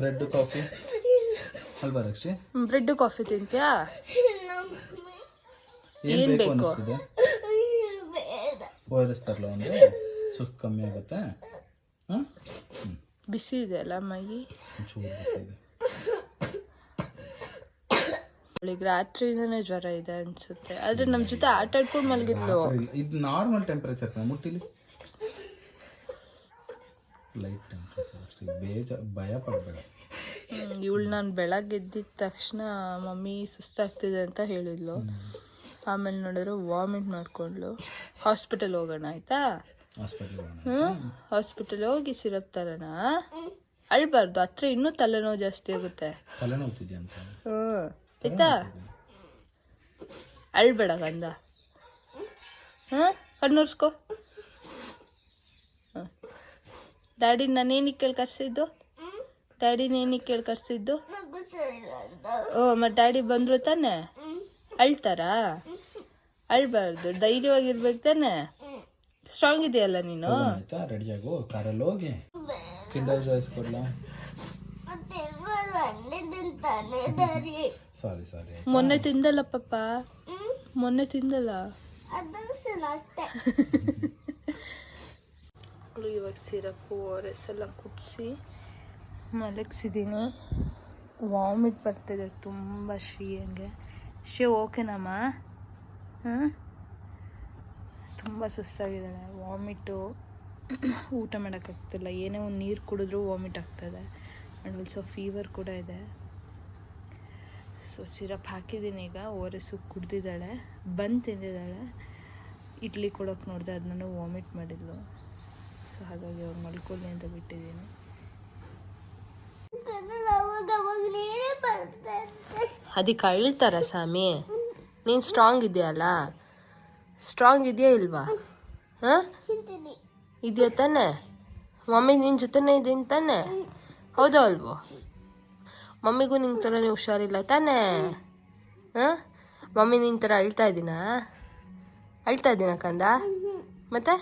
Bread coffee ಅಲ್ವಾ ರಕ್ಷಿ? Bread coffee ತಿಂತೀಯಾ? ಏನ್ ಬೇಕು? ಅನಿಸ್ತಿದೆ? ಓ ಆರ್ ತರಲ ಒಂದು? ಸುಸ್ತು ಕಮ್ಮಿ ಆಗುತ್ತೆ. ಹಾಂ? ಬಿಸಿ ಇದೆ ಅಲ್ಲ ಮೈ ಬಿಸಿ ಇದೆ. ಅವಳಿಗೆ ರಾತ್ರಿಯಿಂದನೇ ಜ್ವರ ಇದೆ ಅನ್ಸುತ್ತೆ. ಆದ್ರೆ ನಮ್ ಜೊತೆ ಆಟ ಆಡ್ಕೊಂಡು ಮಲಗಿದ್ಲು. ಇದು ನಾರ್ಮಲ್ ಟೆಂಪರೇಚರ್ ಮುಟ್ಟಿಲಿ? ಲೈಟ್ ಟೆಂಪ್ರೇಚರ್ ಅಷ್ಟೇ. ಬೇಜ ಭಯ ಪಡಬೇಡ. ಇವಳು ನಾನು ಬೆಳಗ್ಗೆ ಎದ್ದಿದ ತಕ್ಷಣ ಮಮ್ಮಿ ಸುಸ್ತಾಗ್ತಿದೆ ಅಂತ ಹೇಳಿದ್ಲು. ಆಮೇಲೆ ನೋಡಿದ್ರು ವಾಮಿಟ್ ಮಾಡ್ಕೊಂಡ್ಲು ಹಾಸ್ಪಿಟಲ್ ಹೋಗೋಣ ಆಯ್ತಾ? ಹಾಸ್ಪಿಟ್ಲಿಗೆ ಹೋಗೋಣ ಹ್ಮ್ ಹಾಸ್ಪಿಟಲ್ ಹೋಗಿ ಸಿರಪ್ ತರೋಣ. ಅಳ್ಬಾರ್ದು ಹತ್ರ ಇನ್ನೂ ತಲೆನೋವು ಜಾಸ್ತಿ ಆಗುತ್ತೆ. ಅಂತ? ಹ್ಮ್ ಆಯ್ತಾ? ಅಳ್ಬೇಡ ಗಂಧ. ಹಾ ಕಣ್ಣೂರ್ಸ್ಕೊ. ಡ್ಯಾಡಿ ನಾನೇನಿಗೆ ಕೇಳಿ ಕರ್ಸಿದ್ದು? ಡ್ಯಾಡಿ ನೇನಿಗೆ ಕೇಳಿ ಕರ್ಸಿದ್ದು? ಓ ಮತ್ತೆ ಡ್ಯಾಡಿ ಬಂದ್ರು ತಾನೆ? ಅಳ್ತಾರಾ? ಅಳ್ಬಾರ್ದು ಧೈರ್ಯವಾಗಿರ್ಬೇಕು ತಾನೆ? ಸ್ಟ್ರಾಂಗ್ ಇದೆಯಲ್ಲ ನೀನು? ಹೋಗೋಣ ಆಯ್ತಾ? ರೆಡಿಯಾಗು ಕಾರಲ್ಲಿ ಹೋಗಿ? Kinder joys ಕೊಡ್ಲ? ಸಾರಿ ಸಾರಿ ಮೊನ್ನೆ ತಿಂದಲ್ಲ ಪಪ್ಪ? ಮೊನ್ನೆ ತಿಂದಲ್ಲ? ಮಕ್ಕಳು ಇವಾಗ ಸಿರಪ್ಪು ಓರ್ ಎಸ್ ಎಲ್ಲ ಕುಡಿಸಿ ಮಲಗಿಸಿದ್ದೀನಿ ವಾಮಿಟ್ ಬರ್ತಿದೆ ತುಂಬ ಶ್ರೀಯಂಗೆ ಶ್ರೀ ಓಕೆನಮ್ಮ ಹಾಂ ತುಂಬ ಸುಸ್ತಾಗಿದ್ದಾಳೆ ವಾಮಿಟು ಊಟ ಮಾಡೋಕ್ಕಾಗ್ತಿಲ್ಲ ಏನೇ ಒಂದು ನೀರು ಕುಡಿದ್ರೂ ವಾಮಿಟ್ ಆಗ್ತದೆ ಆ್ಯಂಡ್ ಆಲ್ಸೋ ಫೀವರ್ ಕೂಡ ಇದೆ ಸೊ ಸಿರಪ್ ಹಾಕಿದ್ದೀನಿ ಈಗ ಓರೆಸು ಆರ್ ಕುಡ್ದಿದ್ದಾಳೆ ಬಂದು ತಿಂದಿದ್ದಾಳೆ ಇಡ್ಲಿ ಕೊಡೋಕೆ ನೋಡಿದೆ ಅದನ್ನ ವಾಮಿಟ್ ಮಾಡಿದ್ಲು ಸೊ ಹಾಗಾಗಿ ಅವ್ರು ಮಲ್ಕೊಳ್ಳಿ ಅಂತ ಬಿಟ್ಟಿದ್ದೀನಿ. ಅದಕ್ಕೆ ಅಳ್ತಾರ ಸ್ವಾಮಿ. ನೀನು ಸ್ಟ್ರಾಂಗ್ ಇದೆಯಲ್ಲ? ಸ್ಟ್ರಾಂಗ್ ಇದೆಯಾ ಇಲ್ವಾ? ಹಾಂ? ಇದೆಯಾ ತಾನೆ? ಮಮ್ಮಿ ನಿನ್ನ ಜೊತೆನೇ ಇದ್ದೀನಿ ತಾನೆ? ಹೌದಾ ಅಲ್ವೋ? ಮಮ್ಮಿಗೂ ನಿಂಗೆ ಥರನೇ ಹುಷಾರಿಲ್ಲ ತಾನೇ? ಹಾಂ? ಮಮ್ಮಿ ನಿನ್ನ ಥರ ಅಳ್ತಾ ಇದ್ದೀನಾ ಅಳ್ತಾ ಇದ್ದೀನ ಕಂದ? ಮತ್ತೆ?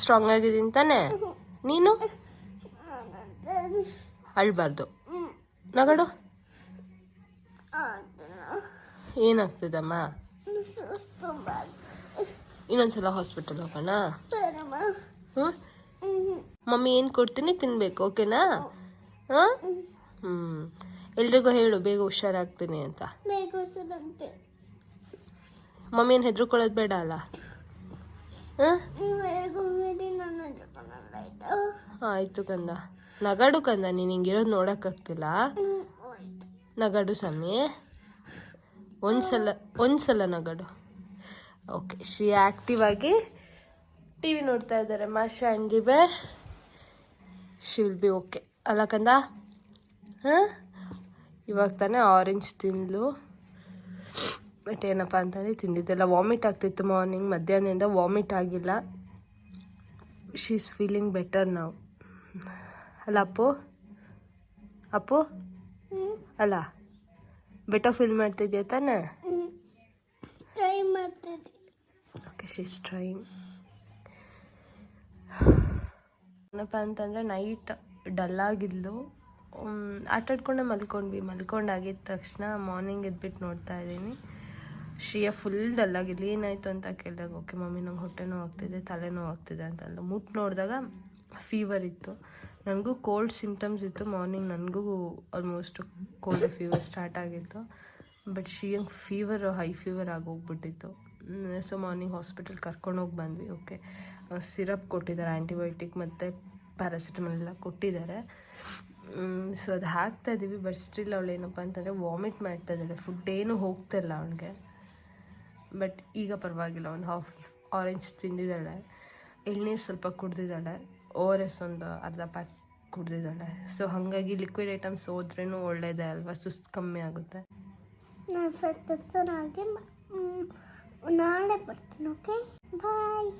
ಸ್ಟ್ರಾಂಗ್ ಆಗಿದ್ದೀನಿ ತಾನೆ? ನೀನು? ಅಳ್ಬಾರ್ದು. ನಗಡು. ಏನಾಗ್ತದಮ್ಮ? ಇನ್ನೊಂದ್ಸಲ ಹಾಸ್ಪಿಟಲ್ ಹೋಗೋಣ. ಮಮ್ಮಿ ಏನು ಕೊಡ್ತೀನಿ ತಿನ್ಬೇಕು, ಓಕೆನಾ? ಹಾಂ? ಹ್ಞೂ ಎಲ್ರಿಗೂ ಹೇಳು, ಬೇಗ ಹುಷಾರಾಗ್ತೀನಿ ಅಂತ. ಮಮ್ಮಿ ಏನು ಹೆದರ್ಕೊಳ್ಳೋದು ಬೇಡ ಅಲ್ಲ? ಹಾಂ? ಆಯಿತು ಕಂದ. ನಗಡು ಕಂದ, ನೀನು ಹಿಂಗಿರೋದು ನೋಡೋಕ್ಕಾಗ್ತಿಲ್ಲ? ನಗಡು ಸಮಿ ಒಂದ್ಸಲ ಒಂದ್ಸಲ ನಗಡು. ಓಕೆ ಶ್ರೀ ಆಕ್ಟಿವ್ ಆಗಿ ಟಿ ವಿ ನೋಡ್ತಾ ಇದ್ದಾರೆ. Masha and the bear she will be okay ಅಲ್ಲ ಕಂದ? ಹಾಂ? ಇವಾಗ ತಾನೇ ಆರೆಂಜ್ ತಿಂದ್ಲು. ಬಟ್ ಏನಪ್ಪ ಅಂತಂದರೆ, ತಿಂದಿದ್ದೆಲ್ಲ ವಾಮಿಟ್ ಆಗ್ತಿತ್ತು ಮಾರ್ನಿಂಗ್ ಮಧ್ಯಾಹ್ನದಿಂದ ವಾಮಿಟ್ ಆಗಿಲ್ಲ. ಶಿ ಈಸ್ ಫೀಲಿಂಗ್ ಬೆಟರ್ ನಾವು ಅಲ್ಲ ಅಪ್ಪು ಅಪ್ಪು ಅಲ್ಲ ಬೆಟರ್ ಫೀಲ್ ಮಾಡ್ತಿದ್ಯಾ ತಾನೇ? ಓಕೆ ಶಿ ಇಸ್ ಟ್ರೈಂಗ್ ಏನಪ್ಪ ಅಂತಂದರೆ ನೈಟ್ ಡಲ್ಲಾಗಿದ್ಲು ಆಟ ಆಡ್ಕೊಂಡೆ ಮಲ್ಕೊಂಡ್ವಿ. ಮಲ್ಕೊಂಡಾಗಿದ್ದ ತಕ್ಷಣ ಮಾರ್ನಿಂಗ್ ಎದ್ಬಿಟ್ಟು ನೋಡ್ತಾ ಇದ್ದೀನಿ. ಶ್ರೀಯ ಫುಲ್ ಡಲ್ಲಾಗಿದ್ಲು ಏನಾಯಿತು ಅಂತ ಕೇಳಿದಾಗ, ಓಕೆ ಮಮ್ಮಿ, ನಂಗೆ ಹೊಟ್ಟೆ ನೋವು ಆಗ್ತಿದೆ ತಲೆನೋವು ಆಗ್ತಿದೆ ಅಂತಂದು ಮುಟ್ಟು ನೋಡಿದಾಗ ಫೀವರ್ ಇತ್ತು. ನನಗೂ ಕೋಲ್ಡ್ ಸಿಮ್ಟಮ್ಸ್ ಇತ್ತು. ಮಾರ್ನಿಂಗ್ ನನಗೂ ಆಲ್ಮೋಸ್ಟ್ ಕೋಲ್ಡ್ ಫೀವರ್ ಸ್ಟಾರ್ಟ್ ಆಗಿತ್ತು. ಬಟ್ ಶ್ರೀಯಂಗೆ ಫೀವರ್ ಹೈ ಫೀವರ್ ಆಗೋಗ್ಬಿಟ್ಟಿತ್ತು. ಸೊ ಮಾರ್ನಿಂಗ್ ಹಾಸ್ಪಿಟಲ್ ಕರ್ಕೊಂಡೋಗಿ ಬಂದ್ವಿ. ಓಕೆ ಸಿರಪ್ ಕೊಟ್ಟಿದ್ದಾರೆ ಆ್ಯಂಟಿಬಯೋಟಿಕ್ ಮತ್ತು ಪ್ಯಾರಾಸಿಟಮಲ್ ಎಲ್ಲ ಕೊಟ್ಟಿದ್ದಾರೆ. ಸೊ ಅದು ಹಾಕ್ತಾ ಇದ್ದೀವಿ ಬಟ್ ಸ್ಟಿಲ್ ಅವಳು ಏನಪ್ಪ ಅಂತಂದರೆ ವಾಮಿಟ್ ಮಾಡ್ತಾ ಇದ್ದಾಳೆ. ಫುಡ್ ಏನು ಹೋಗ್ತಿಲ್ಲ ಅವಳಿಗೆ. ಬಟ್ ಈಗ ಪರವಾಗಿಲ್ಲ, ಒಂದು ಹಾಫ್ ಆರೆಂಜ್ ತಿಂದಿದ್ದಾಳೆ. ಎಳ್ನೀರು ಸ್ವಲ್ಪ ಕುಡ್ದಿದ್ದಾಳೆ. ಓ ಆರ್ ಎಸ್ ಒಂದು ಅರ್ಧ ಪ್ಯಾಕ್ ಕುಡ್ದಿದ್ದಾಳೆ. ಸೊ ಹಾಗಾಗಿ ಲಿಕ್ವಿಡ್ ಐಟಮ್ಸ್ ಹೋದ್ರೂ ಒಳ್ಳೆಯದೇ ಅಲ್ವಾ? ಸುಸ್ತು ಕಮ್ಮಿ ಆಗುತ್ತೆ. ನಾನು ನಾಳೆ ಬರ್ತೀನಿ ಓಕೆ ಬಾಯ್